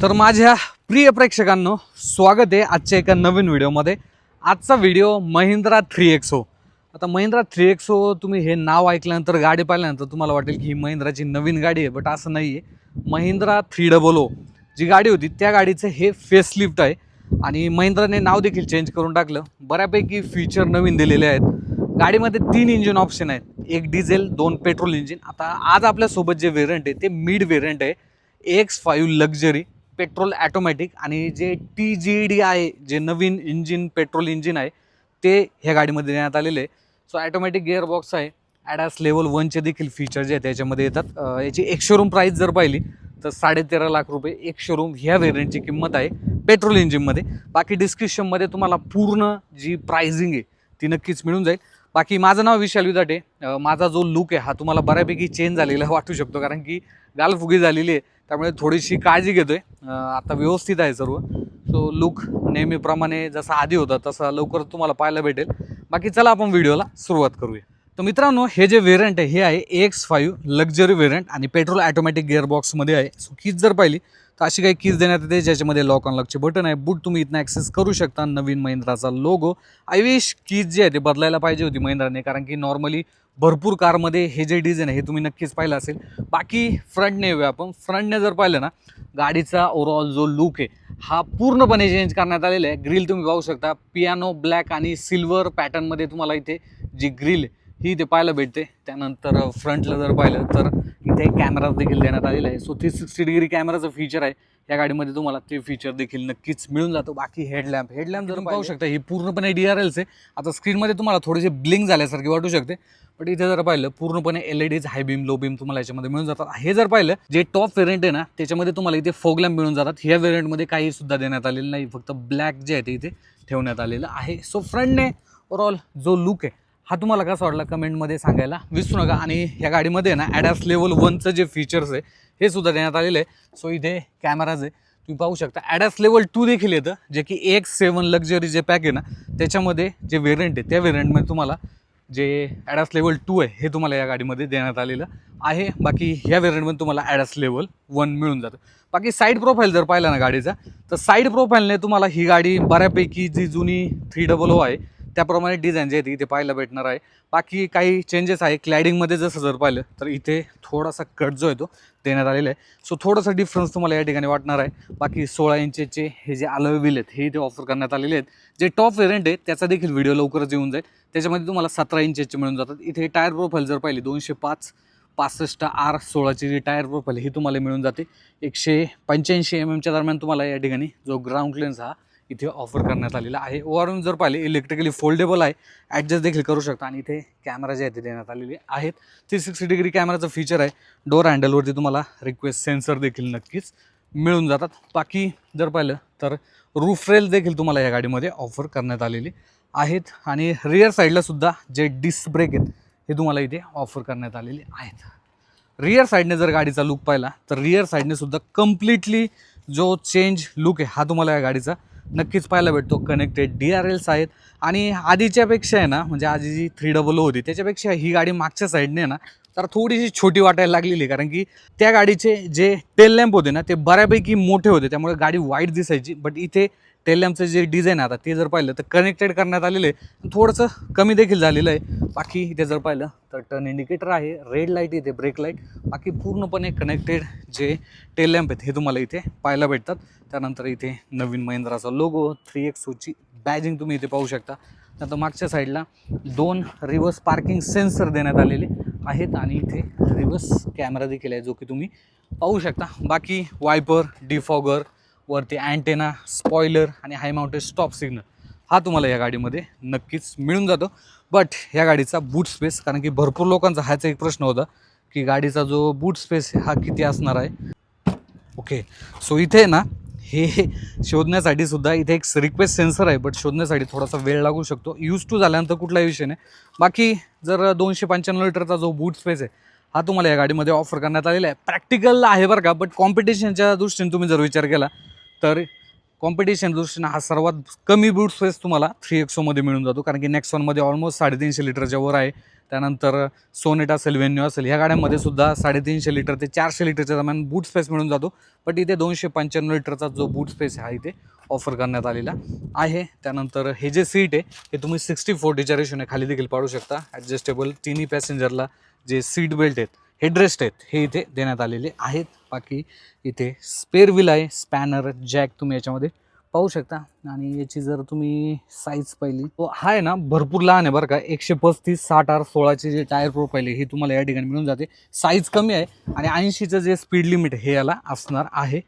तर माझ्या प्रिय प्रेक्षकांनो स्वागत आहे आजच्या एका नवीन व्हिडिओमध्ये. आजचा व्हिडिओ महिंद्रा थ्री एक्सो आता महिंद्रा थ्री एक्सो तुम्ही हे नाव ऐकल्यानंतर गाडी पाहिल्यानंतर तुम्हाला वाटेल की ही महिंद्राची नवीन गाडी आहे बट असं नाही आहे Mahindra three double O G गाडी होती त्या गाडीचं हे फेसलिफ्ट आहे. आणि महिंद्राने नाव देखील चेंज करून टाकलं. बऱ्यापैकी फीचर नवीन दिलेले आहेत. गाडीमध्ये तीन इंजिन ऑप्शन आहेत. एक डिझेल दोन पेट्रोल इंजिन आता आज आपल्यासोबत जे व्हेरियंट आहे ते मिड व्हेरियंट आहे. X five luxury petrol automatic आणि जे टी जी डी आहे जे नवीन इंजिन पेट्रोल इंजिन आहे ते ह्या गाडीमध्ये देण्यात आलेले आहे. सो ॲटोमॅटिक गिअर बॉक्स आहे ॲडास लेवल वनचे देखील फीचर जे आहेत त्याच्यामध्ये येतात. याची एक शोरूम प्राईस जर पाहिली तर साडेतेरा लाख रुपये एक शोरूम ह्या व्हेरियंटची किंमत आहे पेट्रोल इंजिनमध्ये बाकी डिस्क्रिप्शनमध्ये तुम्हाला पूर्ण जी प्राइसिंग आहे ती नक्कीच मिळून जाईल. बाकी माझं नाव विशाल विदाटे. माझा जो लुक आहे हा तुम्हाला बऱ्यापैकी चेंज झालेला वाटू शकतो कारण की गालफुगी झालेली आहे. त्यामुळे थोडीशी काळजी घेतोय. आहे आता व्यवस्थित आहे सर्व. सो लुक नेहमीप्रमाणे जसा आधी होता तसा लवकर तुम्हाला पाहायला भेटेल. बाकी चला आपण व्हिडिओला सुरुवात करूया. तर मित्रांनो हे जे व्हेरियंट आहे हे आहे एक्स फाईव्ह लक्झरी व्हेरियंट आणि पेट्रोल ॲटोमॅटिक गिअरबॉक्समध्ये आहे. सो कीज जर पाहिली तर अशी काही कीज देण्यात येते ज्याच्यामध्ये लॉक अनलॉकचे बटन आहे. बूट तुम्ही इथनं ॲक्सेस करू शकता नवीन महिंद्राचा लोगो आय विश कीज जे आहे ते बदलायला पाहिजे होती महिंद्राने कारण की नॉर्मली भरपूर कारमध्ये हे जे डिझाईन आहे हे तुम्ही नक्कीच पाहिलं असेल. बाकी फ्रंटने येऊया आपण. फ्रंटने जर पाहिलं ना गाडीचा ओव्हरऑल जो लुक आहे हा पूर्णपणे चेंज करण्यात आलेला आहे. ग्रिल तुम्ही पाहू शकता. पियानो ब्लॅक आणि सिल्वर पॅटर्नमध्ये तुम्हाला इथे जी ग्रिल ही इथे पाहायला भेटते. त्यानंतर फ्रंटला जर पाहिलं तर इथे कॅमेरा देखील देण्यात आलेला आहे सो थ्री सिक्स्टी डिग्री कॅमेराचं फीचर आहे. या गाडीमध्ये तुम्हाला ते फीचर देखील नक्कीच मिळून जातं. बाकी हेडलॅम्प हेडलॅम्प जर पाहू शकता ही पूर्णपणे डी आर एलचे आता स्क्रीनमध्ये तुम्हाला थोडेसे ब्लिंक झाल्यासारखे वाटू शकते. बट इथे जर पाहिलं पूर्णपणे L E Ds high beam low beam तुम्हाला याच्यामध्ये मिळून जातात. हे जर पाहिलं जे टॉप व्हेरियंट आहे ना त्याच्यामध्ये तुम्हाला इथे फोग लॅम्प मिळून जातात. ह्या व्हेरियंटमध्ये काही सुद्धा देण्यात आलेलं नाही. फक्त ब्लॅक जे आहे ते इथे ठेवण्यात आलेलं आहे. सो फ्रंटने ओव्हरऑल जो लुक आहे हा तुम्हाला कसा वाटला कमेंटमध्ये सांगायला? विसरू नका. आणि ह्या गाडीमध्ये ना ॲडॅस लेवल वनचं जे फीचर्स आहे हे सुद्धा देण्यात आलेलं आहे. सो इथे कॅमेराज आहे. तुम्ही पाहू शकता ॲडॅस लेवल टू देखील येतं जे की एक्स सेवन लक्झरी जे पॅक आहे ना त्याच्यामध्ये जे वेरियंट आहे त्या वेरियंटमध्ये तुम्हाला जे ॲडॅस लेवल टू आहे हे तुम्हाला या गाडीमध्ये देण्यात आलेलं आहे. बाकी ह्या व्हेरियंटमध्ये तुम्हाला ॲडॅस लेवल वन मिळून जातं. बाकी साईड प्रोफाईल जर पाहिला ना गाडीचा तर साईड प्रोफाईलने तुम्हाला ही गाडी बऱ्यापैकी जी जुनी थ्री डबल ओ आहे त्याप्रमाणे डिझाईन जे आहे इथे पाहायला भेटणार आहे. बाकी काही चेंजेस आहे. क्लॅडिंगमध्ये जसं जर पाहिलं तर इथे थोडासा कट जो आहे तो देण्यात आलेला आहे. सो थोडासा डिफरन्स तुम्हाला या ठिकाणी वाटणार आहे. बाकी सोळा इंचेचे हे जे अलॉय व्हील आहेत हे इथे ऑफर करण्यात आलेले आहेत. जे टॉप व्हेरियंट आहे त्याचा देखील व्हिडिओ लवकरच येऊन जाईल. त्याच्यामध्ये तुम्हाला सतरा इंचेचे मिळून जातात. इथे टायर प्रोफाईल जर पाहिली दोनशे पाच पासष्ट आर सोळाची जी टायर प्रोफाईल ही तुम्हाला मिळून जाते. एकशे पंच्याऐंशी एम एमच्या दरम्यान तुम्हाला या ठिकाणी जो ग्राउंड क्लेन्स हा इथे ऑफर करण्यात आलेला आहे. ओव्हरऑल जर पाहिले इलेक्ट्रिकली फोल्डेबल आहे. ॲडजस्ट देखील करू शकता. आणि इथे कॅमेरा जे आहे ते देण्यात आलेले आहेत. थ्री सिक्स्टी डिग्री कॅमेराचं फीचर आहे. डोर हँडलवरती तुम्हाला रिक्वेस्ट सेन्सर देखील नक्कीच मिळून जातात. बाकी जर पाहिलं तर रूफ रेल देखील तुम्हाला या गाडीमध्ये ऑफर करण्यात आलेली आहेत. आणि रिअर साईडलासुद्धा जे डिस्क ब्रेक आहेत हे तुम्हाला इथे ऑफर करण्यात आलेले आहेत. रिअर साईडने जर गाडीचा लुक पाहिला तर रिअर साईडने सुद्धा कम्प्लिटली जो चेंज लुक आहे हा तुम्हाला या गाडीचा नक्कीच पाहायला भेटतो. कनेक्टेड डी आर एल्स आहेत. आणि आधीच्यापेक्षा आहे ना म्हणजे आधी जी थ्री डबल होती त्याच्यापेक्षा ही गाडी मागच्या साईडने ना तर थोडीशी छोटी वाटायला लागलेली आहे. कारण की त्या गाडीचे जे टेल लॅम्प होते ना ते बऱ्यापैकी मोठे होते. त्यामुळे गाडी वाईट दिसायची. बट इथे टेल लॅम्पचं जे डिझाईन आहे आता ते जर पाहिलं तर कनेक्टेड करण्यात आलेलं आहे. थोडंसं कमी देखील झालेलं आहे. बाकी इथे जर पाहिलं तर टर्न इंडिकेटर आहे. रेड लाइट इथे ब्रेक लाइट बाकी पूर्णपणे कनेक्टेड जे टेल लॅम्प आहेत हे तुम्हाला इथे पाहायला भेटतात. त्यानंतर इथे नवीन महिंद्राचा लोगो थ्री एक्स ओची बॅजिंग तुम्ही इथे पाहू शकता. त्यानंतर मागच्या साईडला दोन रिव्हर्स पार्किंग सेन्सर देण्यात आलेले आहेत आणि इथे रिव्हर्स कॅमेरा देखील आहे जो की तुम्ही पाहू शकता. बाकी वायपर डिफॉगर वरती अँटेना स्पॉयलर आणि हाय माउंटेड स्टॉप सिग्नल हा तुम्हाला या गाडीमध्ये नक्कीच मिळून जातो. बट या गाडीचा बूट स्पेस कारण की भरपूर लोकांचा ह्याचा एक प्रश्न होता. की गाडीचा जो बूट स्पेस हा किती असणार आहे. ओके सो इथे ना हे शोधण्यासाठी सुद्धा इथे एक रिक्वेस्ट सेन्सर आहे बट शोधण्यासाठी थोडासा वेळ लागू शकतो. यूज टू झाल्यानंतर कुठलाही विषय नाही. बाकी जर दोनशे पंच्याण्णव लिटरचा जो बूट स्पेस आहे हा तुम्हाला या गाडीमध्ये ऑफर करण्यात आलेला आहे. प्रॅक्टिकल आहे बरं का बट कॉम्पिटिशनच्या दृष्टीने तुम्ही जर विचार केला तर कॉम्पिटिशन दृष्टीनं हा सर्वात कमी बूट स्पेस तुम्हाला थ्री एक्सोमध्ये मिळून जातो. कारण की नेक्स्ट वनमध्ये ऑलमोस्ट साडेतीनशे लिटरच्या वर आहे. त्यानंतर सोनेट असेल वेन्यू असेल ह्या गाड्यांमध्ये सुद्धा साडेतीनशे लिटर ते चारशे लिटरच्या दरम्यान बूट स्पेस मिळून जातो. बट इथे दोनशे पंच्याण्णव लिटरचा जो बूट स्पेस हा इथे ऑफर करण्यात आलेला आहे. त्यानंतर हे जे सीट आहे हे तुम्ही सिक्स्टी फोर्टीच्या रेशोने खाली देखील पाडू शकता. ॲडजस्टेबल तिन्ही पॅसेंजरला जे सीट बेल्ट आहेत हेडरेस्ट आहेत हे इथे देण्यात आलेले आहेत. बाकी इथे स्पेअर व्हील आहे स्पॅनर जॅक तुम्ही याच्यामध्ये पाहू शकता. आणि याची जर तुम्ही साईज पाहिली तो हा आहे ना भरपूर लहान आहे बरं का. एकशे पस्तीस साठ आर सोळाचे जे टायर प्रोफाईल आहे हे तुम्हाला या ठिकाणी मिळून जाते. साईज कमी आहे आणि ऐंशीचं जे स्पीड लिमिट हे याला असणार आहे.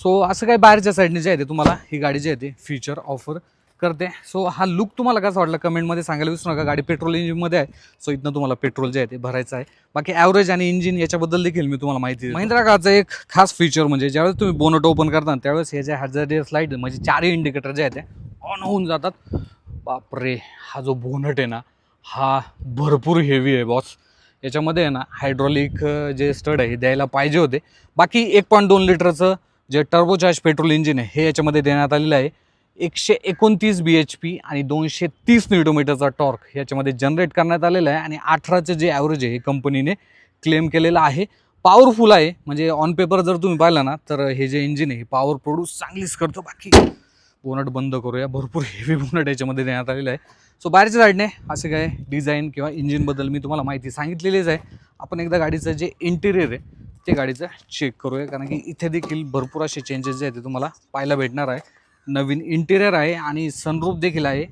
सो असं काही बाहेरच्या साईडने जे आहे ते तुम्हाला ही गाडी जी आहे ते फीचर ऑफर करते. सो हा लुक तुम्हाला कसा वाटला? कमेंटमध्ये सांगायला विसरू नका. गाडी पेट्रोल इंजिनमध्ये आहे. सो इथनं तुम्हाला पेट्रोल जे आहे ते भरायचं आहे. बाकी ॲव्हरेज आणि इंजिन याच्याबद्दल देखील मी तुम्हाला माहिती देतो. महिंद्रा कारचं एक खास फीचर म्हणजे ज्यावेळेस तुम्ही बोनट ओपन करता त्यावेळेस हे जे हॅझर्डियस लाइट म्हणजे चारही इंडिकेटर जे आहेत ते ऑन होऊन जातात. बापरे हा जो बोनट आहे ना हा भरपूर हेवी आहे बॉस याच्यामध्ये आहे ना हायड्रॉलिक जे स्टड आहे हे द्यायला पाहिजे होते. बाकी एक पॉईंट दोन लिटरचं जे टर्बोचार्ज पेट्रोल इंजिन आहे हे याच्यामध्ये देण्यात आलेलं आहे. एकशे एकोणतीस बी एच पी आणि दोनशे तीस न्यूटोमीटरचा टॉर्क याच्यामध्ये जनरेट करण्यात आलेला आहे. आणि अठराचं जे ॲव्हरेज आहे हे कंपनीने क्लेम केलेलं आहे. पॉवरफुल आहे. म्हणजे ऑन पेपर जर तुम्ही पाहिलं ना तर हे जे इंजिन आहे हे पॉवर प्रोड्यूस चांगलीच करतो. बाकी बोनट बंद करूया. भरपूर हेवी बोनट याच्यामध्ये देण्यात आलेलं आहे. सो बाहेरच्या साईडने असे काय डिझाईन किंवा इंजिनबद्दल मी तुम्हाला माहिती सांगितलेलीच आहे. आपण एकदा गाडीचं जे इंटिरियर आहे ते गाडीचं चेक करूया. कारण की इथे देखील भरपूर असे चेंजेस जे आहेत ते तुम्हाला पाहायला भेटणार आहे. नवीन इंटेरियर आहे आणि सनरूप देखील आहे.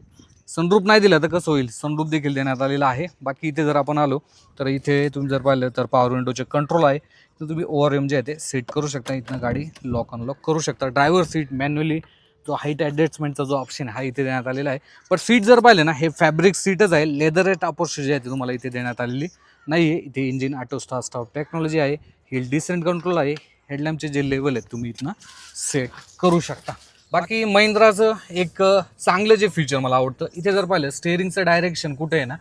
सनरूप नाही दिलं तर कसं होईल? सनरूप देखील देण्यात आलेलं आहे. बाकी इथे जर आपण आलो तर इथे तुम्ही जर पाहिलं तर पॉवर विंडोचे कंट्रोल आहे. तर तुम्ही ओवर एम जे आहे ते सेट करू शकता. इथनं गाडी लॉक अनलॉक करू शकता. ड्रायव्हर सीट मॅन्युअली जो हाईट ॲडजस्टमेंटचा जो ऑप्शन हा इथे देण्यात आलेला आहे. पण सीट जर पाहिलं ना हे फॅब्रिक सीटच आहे. लेदर टापोस्ट जे आहे ते तुम्हाला इथे देण्यात आलेली नाही आहे इथे engine auto start stop technology आहे. हिल डिसेंट कंट्रोल आहे. हेडलॅम्पचे जे लेवल आहेत तुम्ही इथनं सेट करू शकता. बाकी महिंद्राचं एक चांगलं जे फीचर मला आवडतं इथे जर पाहिलं स्टेअरिंगचं डायरेक्शन कुठे आहे ना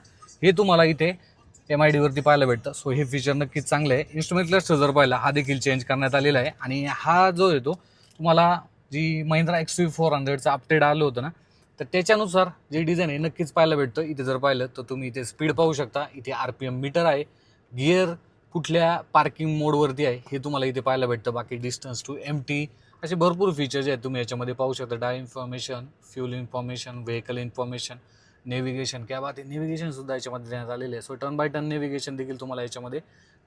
हे तुम्हाला इथे एम आय डीवरती पाहायला भेटतं. सो हे फीचर नक्कीच चांगलं आहे. इन्स्ट्रुमेंट क्लस्टर जर पाहिलं हा देखील चेंज करण्यात आलेला आहे. आणि हा जो येतो तुम्हाला जी महिंद्रा एक्स व्ही फोर हंड्रेडचं अपडेट आलं होतं ना तर त्याच्यानुसार जे डिझाईन आहे नक्कीच पाहायला भेटतं. इथे जर पाहिलं तर तुम्ही इथे स्पीड पाहू शकता. इथे आर पी एम मीटर आहे. गिअर कुठल्या पार्किंग मोडवरती आहे हे तुम्हाला इथे पाहायला भेटतं. बाकी डिस्टन्स टू एम टी असे भरपूर फीचर्स आहेत. तुम्ही याच्यामध्ये पाहू शकता डाय information fuel information vehicle information navigation क्या बात आहे. नेव्हिगेशन सुद्धा याच्यामध्ये देण्यात आलेले आहे. So turn by turn navigation देखील तुम्हाला याच्यामध्ये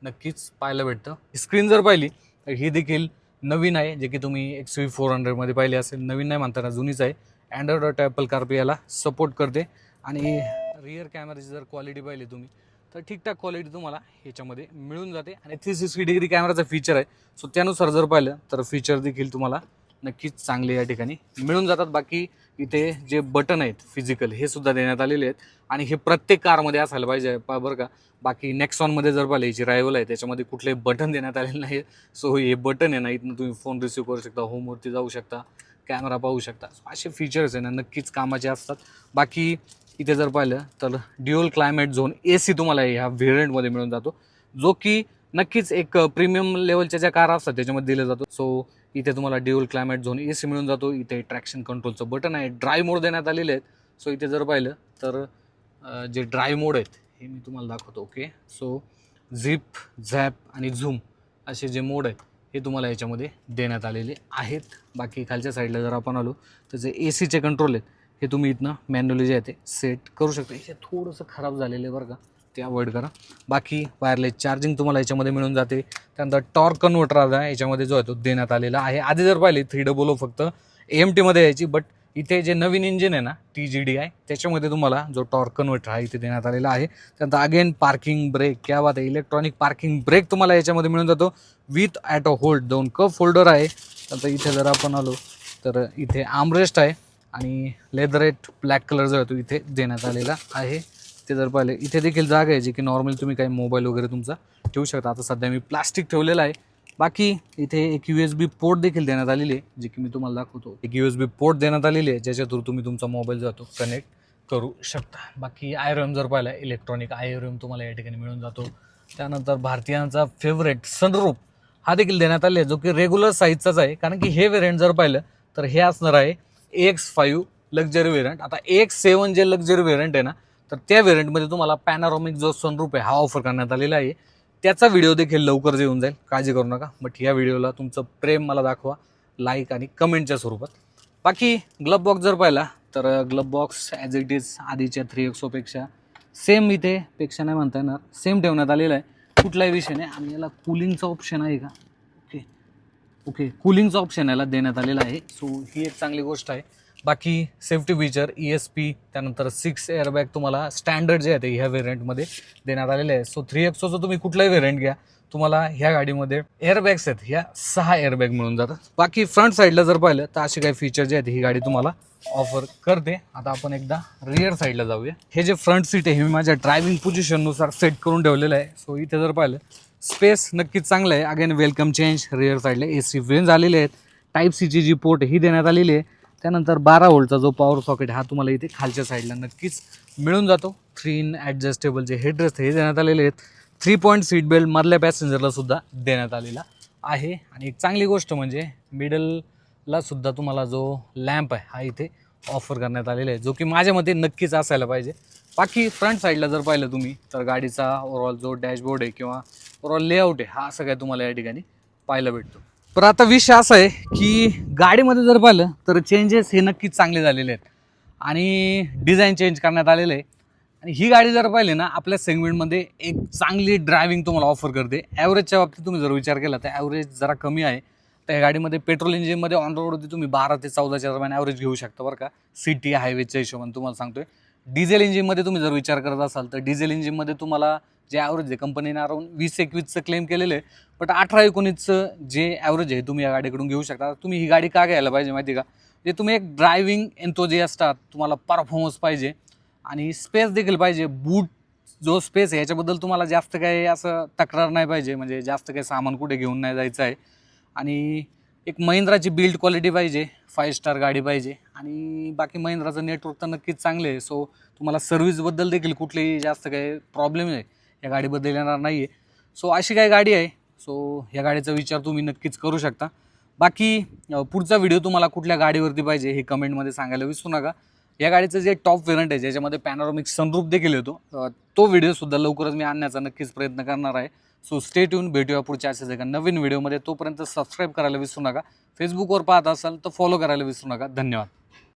नक्कीच पाहायला भेटतं. स्क्रीन जर पाहिली तर ही देखील नवीन आहे जे की तुम्ही एक्स व्ही फोर हंड्रेडमध्ये पाहिली असेल. नवीन नाही म्हणताना जुनीच आहे. अँड्रॉइड ॲपल कार्पियाला सपोर्ट करते. आणि रिअर कॅमेराची जर क्वालिटी पाहिली तुम्ही तर ठीकठाक क्वालिटी तुम्हाला ह्याच्यामध्ये मिळून जाते. आणि थ्री सिक्स्टी डिग्री कॅमेराचा फीचर आहे. सो त्यानुसार जर पाहिलं तर फीचर देखील तुम्हाला नक्कीच चांगले या ठिकाणी मिळून जातात. बाकी इथे जे बटन आहेत फिजिकल हे सुद्धा देण्यात आलेले आहेत. आणि हे प्रत्येक कारमध्ये असायला पाहिजे बरं का. बाकी नेक्सॉनमध्ये जर पाहिलं याची रायवल आहे त्याच्यामध्ये कुठले बटन देण्यात आलेले नाही सो हे बटन आहे ना इथनं तुम्ही फोन रिसिव्ह करू शकता होमवरती जाऊ शकता कॅमेरा पाहू शकता. असे फीचर्स आहे ना नक्कीच कामाचे असतात. बाकी इथे जर पाहिलं तर dual climate zone A C तुम्हाला ह्या व्हेरियंटमध्ये मिळून जातो. जो की नक्कीच एक प्रीमियम लेवलच्या ज्या कार असतात त्याच्यामध्ये दिलं जातो. सो इथे तुम्हाला dual climate zone A C मिळून जातो. इथे ट्रॅक्शन कंट्रोलचं बटन आहे. ड्राय मोड देण्यात आलेले आहेत. सो इथे जर पाहिलं तर जे ड्राय मोड आहेत हे मी तुम्हाला दाखवतो ओके सो झिप झॅप आणि झूम असे जे मोड आहेत हे तुम्हाला याच्यामध्ये देण्यात आलेले आहेत. बाकी खालच्या साईडला जर आपण आलो तर जे ए सीचे कंट्रोल आहेत हे तुम्ही इथनं मॅन्युअली जे आहे ते सेट करू शकता. हे थोडंसं खराब झालेलं आहे बरं का. ते अवॉइड करा. बाकी वायरलेस चार्जिंग तुम्हाला याच्यामध्ये मिळून जाते. त्यानंतर टॉर्क कन्व्हर्टर आता याच्यामध्ये जो आहे तो देण्यात आलेला आहे. आधी जर पाहिले थ्री डबल ओ फक्त एम टीमध्ये यायची बट इथे जे नवीन इंजिन आहे ना टी जी डी आहे त्याच्यामध्ये तुम्हाला जो टॉर्क कन्व्हर्टर आहे इथे देण्यात आलेला आहे. त्यानंतर अगेन पार्किंग ब्रेक क्या बात आहे. इलेक्ट्रॉनिक पार्किंग ब्रेक तुम्हाला याच्यामध्ये मिळून जातो. विथ ॲटो होल्ड दोन कप होल्डर आहे. त्यानंतर इथे जर आपण आलो तर इथे आमरेस्ट आहे. आणि लेदरेट ब्लॅक कलर जो आहे तो इथे देण्यात आलेला आहे. ते जर पाहिले इथे देखील जागा आहे जी की नॉर्मली तुम्ही काही मोबाईल वगैरे तुमचा ठेवू शकता. आता सध्या मी प्लास्टिक ठेवलेलं आहे. बाकी इथे एक यू एस बी पोर्ट देखील देण्यात आलेली आहे जी की मी तुम्हाला दाखवतो. एक यू एस बी पोर्ट देण्यात आलेली आहे ज्याच्या थ्रू तुम्ही तुमचा मोबाईल जातो कनेक्ट करू शकता. बाकी आयरम जर पाहिला इलेक्ट्रॉनिक आयरम तुम्हाला या ठिकाणी मिळून जातो. त्यानंतर भारतीयांचा फेवरेट सनरूप हा देखील देण्यात आले जो की रेग्युलर साईजचाच आहे. कारण की हे व्हेरियंट जर पाहिलं तर हे असणार आहे एक्स फाईव्ह लक्झरी व्हेरियंट आता एक्स सेवन जे लक्झरी व्हेरियंट आहे ना तर त्या व्हेरियंटमध्ये तुम्हाला पॅनारॉमिक जो सनरूप आहे हा ऑफर करण्यात आलेला आहे. त्याचा व्हिडिओ देखील लवकरच येऊन जाईल. काळजी करू नका. बट या व्हिडिओला तुमचं प्रेम मला दाखवा लाईक आणि कमेंटच्या स्वरूपात. बाकी ग्लब बॉक्स जर पाहिला तर glove box as it is आधीच्या थ्री एक्सोपेक्षा सेम इथे पेक्षा नाही म्हणता येणार. सेम ठेवण्यात आलेला आहे. कुठलाही विषय नाही. आणि याला कूलिंगचा ऑप्शन आहे का? ओके कूलिंगचा ऑप्शन याला देण्यात आलेला आहे. सो ही एक चांगली गोष्ट आहे. बाकी safety feature E S P त्यानंतर सिक्स एअरबॅग तुम्हाला स्टँडर्ड जे आहे ते ह्या व्हेरियंटमध्ये देण्यात आलेले आहे. सो थ्री एक्सोचं तुम्ही कुठलाही व्हेरियंट घ्या. तुम्हाला ह्या गाडीमध्ये एअरबॅग्स आहेत. ह्या सहा एअरबॅग मिळून जातात. बाकी फ्रंट साईडला जर पाहिलं तर असे काही फीचर जे आहेत ही गाडी तुम्हाला ऑफर करते. आता आपण एकदा रिअर साईडला जाऊया. हे जे फ्रंट सीट आहे हे मी माझ्या ड्रायव्हिंग पोझिशननुसार सेट करून ठेवलेलं आहे. सो इथे जर पाहिलं स्पेस नक्कीच चांगलं आहे. अगेन वेलकम चेंज रिअर साईडला ए सी वेन झालेले आहेत. टाईप सीची जी पोर्ट ही देण्यात आलेली आहे. त्यानंतर बारा व्होल्टचा जो पॉवर सॉकेट हा तुम्हाला इथे खालच्या साईडला नक्कीच मिळून जातो. थ्री इन ॲडजस्टेबल जे हेडरेस्ट हे देण्यात आलेले आहेत. थ्री पॉईंट सीट बेल्ट मधल्या पॅसेंजरला सुद्धा देण्यात आलेला आहे. आणि एक चांगली गोष्ट म्हणजे मिडलला सुद्धा तुम्हाला जो लॅम्प आहे हा इथे ऑफर करण्यात आलेला आहे जो की माझ्या मते नक्कीच असायला पाहिजे. बाकी फ्रंट साईडला जर पाहिलं तुम्ही तर गाडीचा ओव्हरऑल जो डॅशबोर्ड आहे किंवा लेआउट आहे. हा असं काय तुम्हाला या ठिकाणी पाहायला भेटतो. पर आता विषय असा आहे की गाडीमध्ये जर पाहिलं तर चेंजेस हे नक्कीच चांगले झालेले आहेत. आणि डिझाईन चेंज करण्यात आलेलं आहे. आणि ही गाडी जर पाहिली ना आपल्या सेगमेंटमध्ये एक चांगली ड्रायव्हिंग तुम्हाला ऑफर करते. ॲव्हरेजच्या बाबतीत तुम्ही जर विचार केला तर ॲव्हरेज जरा कमी आहे. तर या गाडीमध्ये पेट्रोल इंजिनमध्ये ऑन रोडवरती तुम्ही बारा ते चौदाच्या दरम्यान ॲव्हरेज घेऊ शकता बरं का. सिटी हायवेच्या हिशोबाने तुम्हाला सांगतोय. डिझेल इंजिनमध्ये तुम्ही जर विचार करत असाल तर डिझेल इंजिनमध्ये तुम्हाला जे ॲव्हरेज आहे. कंपनीने अराऊंड वीस एकवीसचं क्लेम केलेलं आहे. बट अठरा एकोणीसचं जे ॲव्हरेज आहे तुम्ही या गाडीकडून घेऊ शकता. तुम्ही ही गाडी का घ्यायला पाहिजे माहिती आहे का? जे तुम्ही एक ड्रायव्हिंग एन्थोजियास्ट आहात तुम्हाला परफॉर्मन्स पाहिजे. आणि स्पेस देखील पाहिजे. बूट जो स्पेस आहे याच्याबद्दल तुम्हाला जास्त काही असं तक्रार नाही पाहिजे. म्हणजे जास्त काही सामान कुठे घेऊन नाही जायचं आहे. आणि एक महिंद्राची बिल्ड क्वालिटी पाहिजे. फाईव्ह स्टार गाडी पाहिजे. आणि बाकी महिंद्राचं नेटवर्क तर नक्कीच चांगले आहे. सो तुम्हाला सर्व्हिसबद्दल देखील कुठलीही जास्त काही प्रॉब्लेम आहे या गाडीबद्दल येणार नाही आहे सो अशी काही गाडी आहे. सो या गाडीचा विचार तुम्ही नक्कीच करू शकता. बाकी पुढचा व्हिडिओ तुम्हाला कुठल्या गाडीवरती पाहिजे हे कमेंटमध्ये सांगायला विसरू नका. या गाडीचं जे टॉप वेरंट आहे ज्याच्यामध्ये पॅनॉरॉमिक सनरूप देखील येतो तो व्हिडिओसुद्धा लवकरच मी आणण्याचा नक्कीच प्रयत्न करणार आहे. सो स्टे ट्यून भेटूया पुढच्या अशाच एका नवीन व्हिडिओमध्ये तोपर्यंत सबस्क्राईब करायला विसरू नका. फेसबुकवर पाहत असाल तर फॉलो करायला विसरू नका. धन्यवाद.